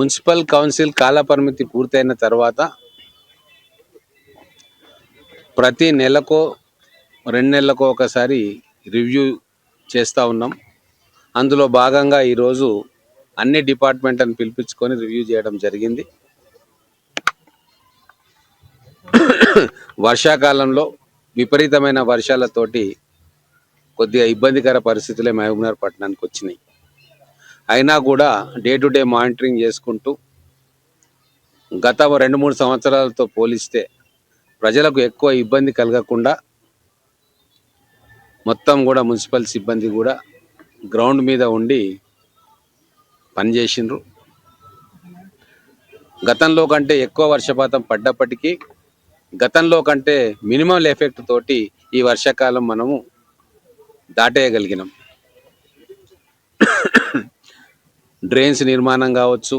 Municipal council కాలపరిమితి పూర్తయిన తర్వాత ప్రతి నెలకో రెండు నెలలకో ఒకసారి రివ్యూ చేస్తూ ఉన్నాం. అందులో భాగంగా ఈరోజు అన్ని డిపార్ట్మెంట్లను పిలిపించుకొని రివ్యూ చేయడం జరిగింది. వర్షాకాలంలో విపరీతమైన వర్షాలతోటి కొద్దిగా ఇబ్బందికర పరిస్థితులే మహబూబ్నగర్ పట్టణానికి వచ్చినాయి. అయినా కూడా డే టు డే మానిటరింగ్ చేసుకుంటూ గత రెండు మూడు సంవత్సరాలతో పోలిస్తే ప్రజలకు ఎక్కువ ఇబ్బంది కలగకుండా మొత్తం కూడా మున్సిపల్ సిబ్బంది కూడా గ్రౌండ్ మీద ఉండి పనిచేసిండ్రు. గతంలో కంటే ఎక్కువ వర్షపాతం పడ్డప్పటికీ గతంలో కంటే మినిమం ఎఫెక్ట్ తోటి ఈ వర్షాకాలం మనము దాటేయగలిగినాం. డ్రైన్స్ నిర్మాణం కావచ్చు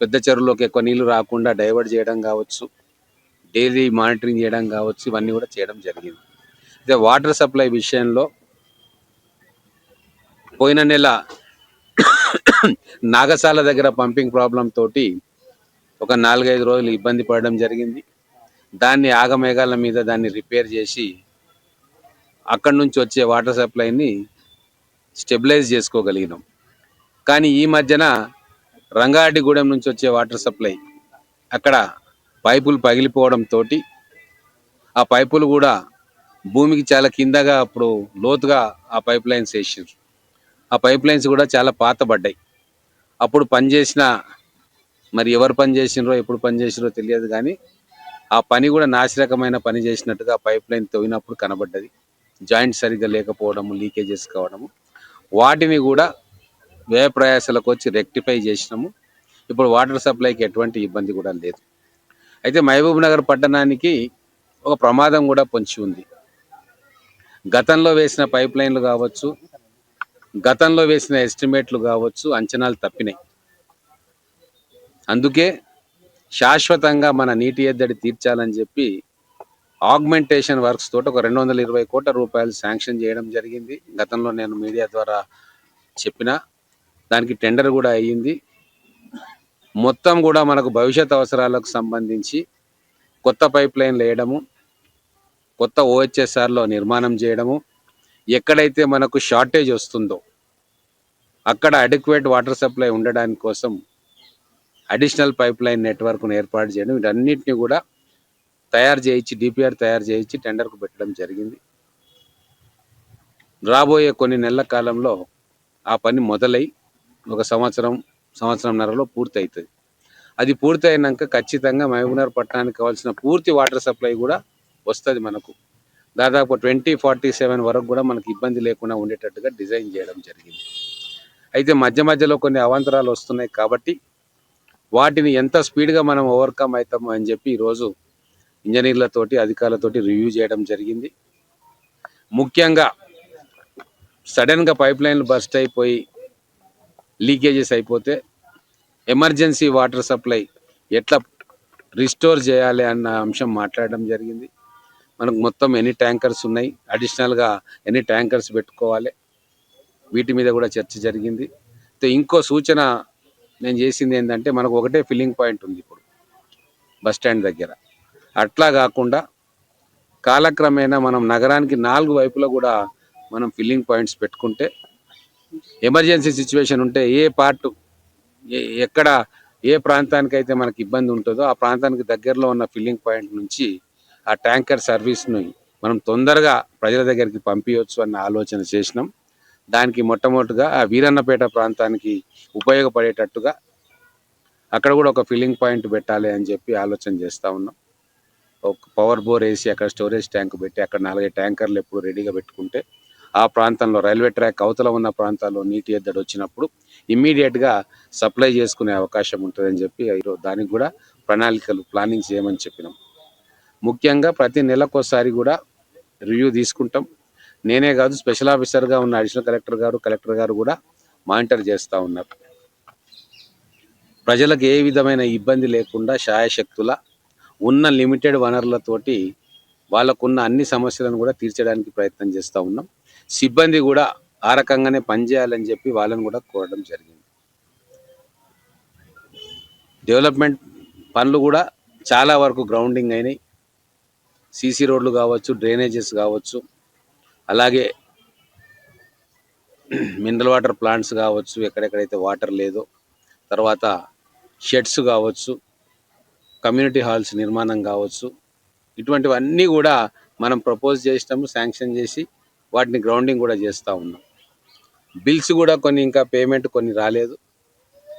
పెద్ద చెరువులోకి ఎక్కువ నీళ్ళు రాకుండా డైవర్ట్ చేయడం కావచ్చు డైలీ మానిటరింగ్ చేయడం కావచ్చు ఇవన్నీ కూడా చేయడం జరిగింది. అయితే వాటర్ సప్లై విషయంలో పోయిన నెల నాగసాల దగ్గర పంపింగ్ ప్రాబ్లం తోటి ఒక నాలుగైదు రోజులు ఇబ్బంది పడడం జరిగింది. దాన్ని ఆగమేఘాల మీద దాన్ని రిపేర్ చేసి అక్కడి నుంచి వచ్చే వాటర్ సప్లైని స్టెబిలైజ్ చేసుకోగలిగినాం. కానీ ఈ మధ్యన రంగారెడ్డిగూడెం నుంచి వచ్చే వాటర్ సప్లై అక్కడ పైపులు పగిలిపోవడంతో ఆ పైపులు కూడా భూమికి చాలా కిందగా అప్పుడు లోతుగా ఆ పైప్ లైన్స్ వేసారు ఆ పైప్ లైన్స్ కూడా చాలా పాతబడ్డాయి. అప్పుడు పనిచేసిన మరి ఎవరు పని చేసినరో ఎప్పుడు పని చేసినరో తెలియదు కానీ ఆ పని కూడా నాశరకమైన పని చేసినట్టుగా పైప్ లైన్ తవ్వినప్పుడు కనబడ్డది. జాయింట్ సరిగ్గా లేకపోవడము లీకేజెస్ కావడము. వాటిని కూడా వ్యయ ప్రయాసాలకు వచ్చి రెక్టిఫై చేసినాము. ఇప్పుడు వాటర్ సప్లైకి ఎటువంటి ఇబ్బంది కూడా లేదు. అయితే మహబూబ్ నగర్ పట్టణానికి ఒక ప్రమాదం కూడా పొంచి ఉంది. గతంలో వేసిన పైప్ లైన్లు కావచ్చు గతంలో వేసిన ఎస్టిమేట్లు కావచ్చు అంచనాలు తప్పినాయి. అందుకే శాశ్వతంగా మన నీటి ఎద్దడి తీర్చాలని చెప్పి ఆగ్మెంటేషన్ వర్క్స్ తోటి ఒక రెండు వందల ఇరవై కోట్ల రూపాయలు శాంక్షన్ చేయడం జరిగింది. గతంలో నేను మీడియా ద్వారా చెప్పిన దానికి టెండర్ కూడా అయ్యింది. మొత్తం కూడా మనకు భవిష్యత్ అవసరాలకు సంబంధించి కొత్త పైప్ లైన్లు వేయడము కొత్త ఓహెచ్ఎస్ఆర్లో నిర్మాణం చేయడము ఎక్కడైతే మనకు షార్టేజ్ వస్తుందో అక్కడ అడిక్వేట్ వాటర్ సప్లై ఉండడానికి కోసం అడిషనల్ పైప్ లైన్ నెట్వర్క్ను ఏర్పాటు చేయడం వీటన్నిటిని కూడా తయారు చేయించి డిపిఆర్ తయారు చేయించి టెండర్కు పెట్టడం జరిగింది. రాబోయే కొన్ని నెలల కాలంలో ఆ పని మొదలై ఒక సంవత్సరం సంవత్సరంన్నరలో పూర్తి అవుతుంది అది పూర్తి అయినాక ఖచ్చితంగా మహబూబ్నగర్ పట్టణానికి కావాల్సిన పూర్తి వాటర్ సప్లై కూడా వస్తుంది మనకు. దాదాపు ట్వంటీ ఫార్టీ సెవెన్ వరకు కూడా మనకి ఇబ్బంది లేకుండా ఉండేటట్టుగా డిజైన్ చేయడం జరిగింది. అయితే మధ్య మధ్యలో కొన్ని అవాంతరాలు వస్తున్నాయి కాబట్టి వాటిని ఎంత స్పీడ్గా మనం ఓవర్కమ్ అవుతాము అని చెప్పి ఈరోజు ఇంజనీర్లతోటి అధికారులతోటి రివ్యూ చేయడం జరిగింది. ముఖ్యంగా సడన్గా పైప్ లైన్లు బస్ట్ అయిపోయి లీకేజెస్ అయిపోతే ఎమర్జెన్సీ వాటర్ సప్లై ఎట్లా రిస్టోర్ చేయాలి అన్న అంశం మాట్లాడడం జరిగింది. మనకు మొత్తం ఎన్ని ట్యాంకర్స్ ఉన్నాయి? అడిషనల్గా ఎన్ని ట్యాంకర్స్ పెట్టుకోవాలి? వీటి మీద కూడా చర్చ జరిగింది. ఇంకో సూచన నేను చేసింది ఏంటంటే మనకు ఒకటే ఫిల్లింగ్ పాయింట్ ఉంది ఇప్పుడు బస్ స్టాండ్ దగ్గర. అట్లా కాకుండా కాలక్రమేణా మనం నగరానికి నాలుగు వైపులా కూడా మనం ఫిల్లింగ్ పాయింట్స్ పెట్టుకుంటే ఎమర్జెన్సీ సిచ్యువేషన్ ఉంటే ఏ పార్ట్ ఎక్కడ ఏ ప్రాంతానికి అయితే మనకి ఇబ్బంది ఉంటుందో ఆ ప్రాంతానికి దగ్గరలో ఉన్న ఫిల్లింగ్ పాయింట్ నుంచి ఆ ట్యాంకర్ సర్వీస్ని మనం తొందరగా ప్రజల దగ్గరికి పంపించవచ్చు అన్న ఆలోచన చేసినాం. దానికి మొట్టమొదటిగా ఆ వీరన్నపేట ప్రాంతానికి ఉపయోగపడేటట్టుగా అక్కడ కూడా ఒక ఫిల్లింగ్ పాయింట్ పెట్టాలి అని చెప్పి ఆలోచన చేస్తూ ఉన్నాం. ఒక పవర్ బోర్ వేసి అక్కడ స్టోరేజ్ ట్యాంక్ పెట్టి అక్కడ నాలుగైదు ట్యాంకర్లు ఎప్పుడు రెడీగా పెట్టుకుంటే ఆ ప్రాంతంలో రైల్వే ట్రాక్ అవతల ఉన్న ప్రాంతాల్లో నీటి ఎద్దడి వచ్చినప్పుడు ఇమ్మీడియట్గా సప్లై చేసుకునే అవకాశం ఉంటుందని చెప్పి ఈరోజు దానికి కూడా ప్రణాళికలు ప్లానింగ్ చేయమని చెప్పినాం. ముఖ్యంగా ప్రతి నెలకోసారి కూడా రివ్యూ తీసుకుంటాం. నేనే కాదు స్పెషల్ ఆఫీసర్గా ఉన్న అడిషనల్ కలెక్టర్ గారు కలెక్టర్ గారు కూడా మానిటర్ చేస్తూ ఉన్నారు. ప్రజలకు ఏ విధమైన ఇబ్బంది లేకుండా శాయశక్తుల ఉన్న లిమిటెడ్ వనరులతోటి వాళ్ళకున్న అన్ని సమస్యలను కూడా తీర్చడానికి ప్రయత్నం చేస్తూ ఉన్నాం. సిబ్బంది కూడా ఆ రకంగానే పనిచేయాలని చెప్పి వాళ్ళని కూడా కోరడం జరిగింది. డెవలప్మెంట్ పనులు కూడా చాలా వరకు గ్రౌండింగ్ అయినాయి. సీసీ రోడ్లు కావచ్చు డ్రైనేజెస్ కావచ్చు అలాగే మినరల్ వాటర్ ప్లాంట్స్ కావచ్చు ఎక్కడెక్కడైతే వాటర్ లేదో తర్వాత షెడ్స్ కావచ్చు కమ్యూనిటీ హాల్స్ నిర్మాణం కావచ్చు ఇటువంటివన్నీ కూడా మనం ప్రపోజ్ చేసినాము శాంక్షన్ చేసి వాటిని గ్రౌండింగ్ కూడా చేస్తూ ఉన్నాం. బిల్స్ కూడా కొన్ని ఇంకా పేమెంట్ కొన్ని రాలేదు.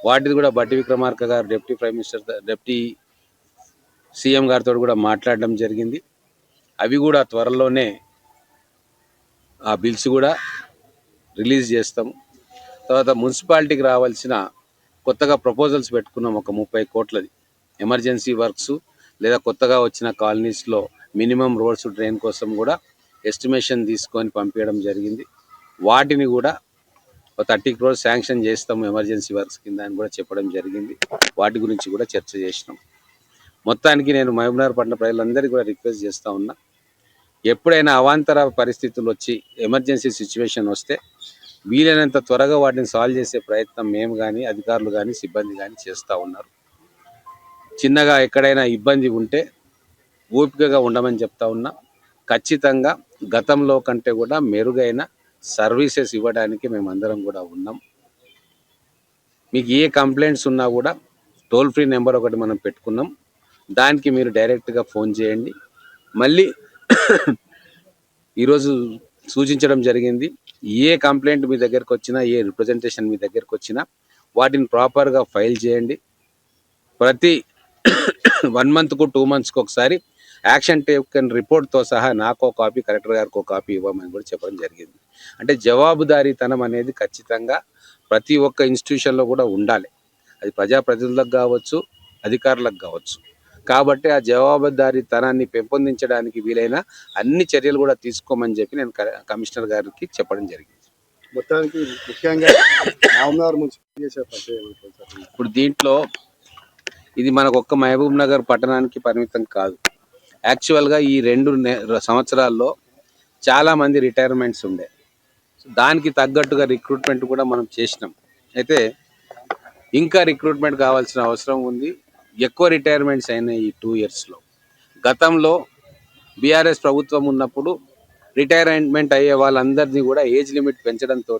వాటిది కూడా బట్టి విక్రమార్క గారు deputy prime minister deputy CM గారితో కూడా మాట్లాడడం జరిగింది. అవి కూడా త్వరలోనే ఆ బిల్స్ కూడా రిలీజ్ చేస్తాము. తర్వాత మున్సిపాలిటీకి రావాల్సిన కొత్తగా ప్రపోజల్స్ పెట్టుకున్నాం ఒక ముప్పై కోట్లది. ఎమర్జెన్సీ వర్క్స్ లేదా కొత్తగా వచ్చిన కాలనీస్లో మినిమం రోడ్స్ డ్రైన్ కోసం కూడా ఎస్టిమేషన్ తీసుకొని పంపించడం జరిగింది. వాటిని కూడా ఒక థర్టీ క్రోర్స్ శాంక్షన్ చేస్తాము ఎమర్జెన్సీ వర్క్స్ కింద అని కూడా చెప్పడం జరిగింది. వాటి గురించి కూడా చర్చ చేసినాం. మొత్తానికి నేను మహబూబ్నగర్ పట్టణ ప్రజలందరికీ కూడా రిక్వెస్ట్ చేస్తూ ఉన్నా ఎప్పుడైనా అవాంతర పరిస్థితులు వచ్చి ఎమర్జెన్సీ సిచ్యువేషన్ వస్తే వీలైనంత త్వరగా వాటిని సాల్వ్ చేసే ప్రయత్నం మేము కానీ అధికారులు కానీ సిబ్బంది కానీ చేస్తూ ఉన్నారు. చిన్నగా ఎక్కడైనా ఇబ్బంది ఉంటే ఓపికగా ఉండమని చెప్తా ఉన్నా. ఖచ్చితంగా గతంలో కంటే కూడా మెరుగైన సర్వీసెస్ ఇవ్వడానికి మేము అందరం కూడా ఉన్నాం. మీకు ఏ కంప్లైంట్స్ ఉన్నా కూడా టోల్ ఫ్రీ నెంబర్ ఒకటి మనం పెట్టుకున్నాం. దానికి మీరు డైరెక్ట్గా ఫోన్ చేయండి. మళ్ళీ ఈరోజు సూచించడం జరిగింది. ఏ కంప్లైంట్ మీ దగ్గరకు వచ్చినా ఏ రిప్రజెంటేషన్ మీ దగ్గరకు వచ్చినా వాటిని ప్రాపర్గా ఫైల్ చేయండి. ప్రతి వన్ మంత్కు టూ మంత్స్కి ఒకసారి యాక్షన్ టేకన్ రిపోర్ట్తో సహా నాకు కాపీ కలెక్టర్ గారికి ఒక కాపీ ఇవ్వమని కూడా చెప్పడం జరిగింది. అంటే జవాబుదారీతనం అనేది ఖచ్చితంగా ప్రతి ఒక్క ఇన్స్టిట్యూషన్లో కూడా ఉండాలి. అది ప్రజాప్రతినిధులకు కావచ్చు అధికారులకు కావచ్చు. కాబట్టి ఆ జవాబుదారీతనాన్ని పెంపొందించడానికి వీలైన అన్ని చర్యలు కూడా తీసుకోమని చెప్పి నేను కమిషనర్ గారికి చెప్పడం జరిగింది. మొత్తానికి ముఖ్యంగా? ఇప్పుడు దీంట్లో ఇది మనకు ఒక్క మహబూబ్ నగర్ పట్టణానికి పరిమితం కాదు. యాక్చువల్గా ఈ రెండు నె- సంవత్సరాల్లో చాలామంది రిటైర్మెంట్స్ ఉండే. దానికి తగ్గట్టుగా రిక్రూట్మెంట్ కూడా మనం చేసినాం. అయితే ఇంకా రిక్రూట్మెంట్ కావాల్సిన అవసరం ఉంది. ఎక్కువ రిటైర్మెంట్స్ అయినాయి ఈ టూ ఇయర్స్లో గతంలో బీఆర్ఎస్ ప్రభుత్వం ఉన్నప్పుడు రిటైర్మెంట్ అయ్యే వాళ్ళందరినీ కూడా ఏజ్ లిమిట్ పెంచడంతో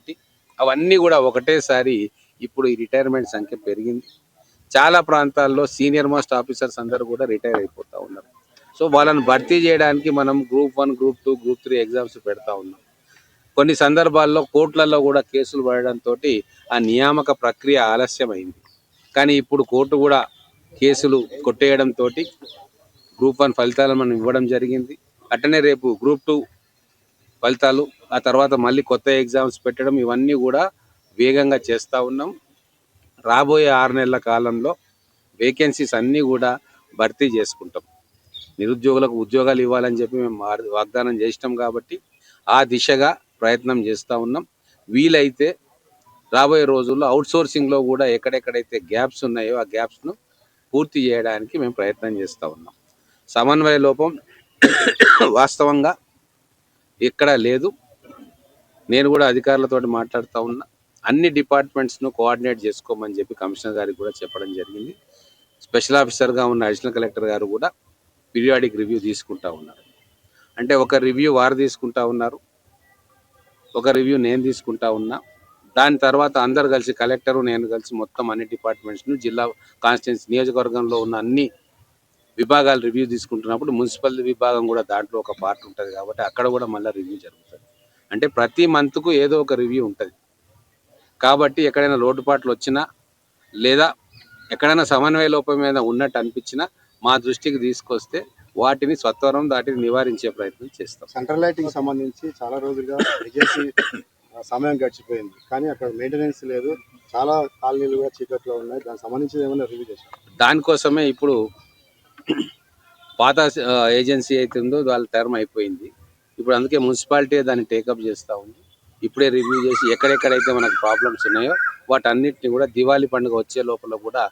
అవన్నీ కూడా ఒకటేసారి ఇప్పుడు ఈ రిటైర్మెంట్ సంఖ్య పెరిగింది. చాలా ప్రాంతాల్లో సీనియర్ మోస్ట్ ఆఫీసర్స్ అందరూ కూడా రిటైర్ అయిపోతూ ఉన్నారు. సో వాళ్ళని భర్తీ చేయడానికి మనం group one group two group three exams పెడతా ఉన్నాం. కొన్ని సందర్భాల్లో కోర్టులలో కూడా కేసులు పడడంతో ఆ నియామక ప్రక్రియ ఆలస్యమైంది. కానీ ఇప్పుడు కోర్టు కూడా కేసులు కొట్టేయడంతో గ్రూప్ వన్ ఫలితాలు మనం ఇవ్వడం జరిగింది. అట్టనే రేపు గ్రూప్ టూ ఫలితాలు ఆ తర్వాత మళ్ళీ కొత్త ఎగ్జామ్స్ పెట్టడం ఇవన్నీ కూడా వేగంగా చేస్తూ ఉన్నాం. రాబోయే ఆరు నెలల కాలంలో వేకెన్సీస్ అన్నీ కూడా భర్తీ చేసుకుంటాం. నిరుద్యోగులకు ఉద్యోగాలు ఇవ్వాలని చెప్పి మేము వాగ్దానం చేసినాం కాబట్టి ఆ దిశగా ప్రయత్నం చేస్తూ ఉన్నాం. వీలైతే రాబోయే రోజుల్లో అవుట్సోర్సింగ్లో కూడా ఎక్కడెక్కడైతే గ్యాప్స్ ఉన్నాయో ఆ గ్యాప్స్ను పూర్తి చేయడానికి మేము ప్రయత్నం చేస్తూ ఉన్నాం. సమన్వయ లోపం వాస్తవంగా ఎక్కడా లేదు. నేను కూడా అధికారులతో మాట్లాడుతూ ఉన్నా. అన్ని డిపార్ట్మెంట్స్ను కోఆర్డినేట్ చేసుకోమని చెప్పి కమిషనర్ గారికి కూడా చెప్పడం జరిగింది. స్పెషల్ ఆఫీసర్గా ఉన్న అడిషనల్ కలెక్టర్ గారు కూడా పీరియాడిక్ రివ్యూ తీసుకుంటా ఉన్నారు. అంటే ఒక రివ్యూ వారు తీసుకుంటా ఉన్నారు ఒక రివ్యూ నేను తీసుకుంటా ఉన్నా. దాని తర్వాత అందరు కలిసి కలెక్టరు నేను కలిసి మొత్తం అన్ని డిపార్ట్మెంట్స్ను జిల్లా కాన్స్టిట్యున్సీ నియోజకవర్గంలో ఉన్న అన్ని విభాగాలు రివ్యూ తీసుకుంటున్నప్పుడు మున్సిపల్ విభాగం కూడా దాంట్లో ఒక పార్ట్ ఉంటుంది కాబట్టి అక్కడ కూడా మళ్ళీ రివ్యూ జరుగుతుంది. అంటే ప్రతి మంత్కు ఏదో ఒక రివ్యూ ఉంటుంది. కాబట్టి ఎక్కడైనా లోటుపాట్లు వచ్చినా లేదా ఎక్కడైనా సమన్వయ లోపం మీద ఉన్నట్టు అనిపించినా మా దృష్టికి తీసుకొస్తే వాటిని సత్వరం దాటిని నివారించే ప్రయత్నం చేస్తాం. సెంట్రల్ లైటింగ్ సంబంధించి చాలా రోజులుగా ఏజెన్సీ సమయం గడిచిపోయింది. కానీ అక్కడ మెయింటెనెన్స్ లేదు. చాలా కాలనీలు కూడా చీకట్లో ఉన్నాయి. దానికి సంబంధించి ఏమైనా రివ్యూ చేశారు? దానికోసమే ఇప్పుడు పాత ఏజెన్సీ అయితే ఉందో వాళ్ళ టర్మ్ అయిపోయింది. ఇప్పుడు అందుకే మున్సిపాలిటీ దాన్ని టేకప్ చేస్తూ ఉంది. ఇప్పుడే రివ్యూ చేసి ఎక్కడెక్కడైతే మనకు ప్రాబ్లమ్స్ ఉన్నాయో వాటన్నిటిని కూడా దివాళీ పండుగ వచ్చే లోపల కూడా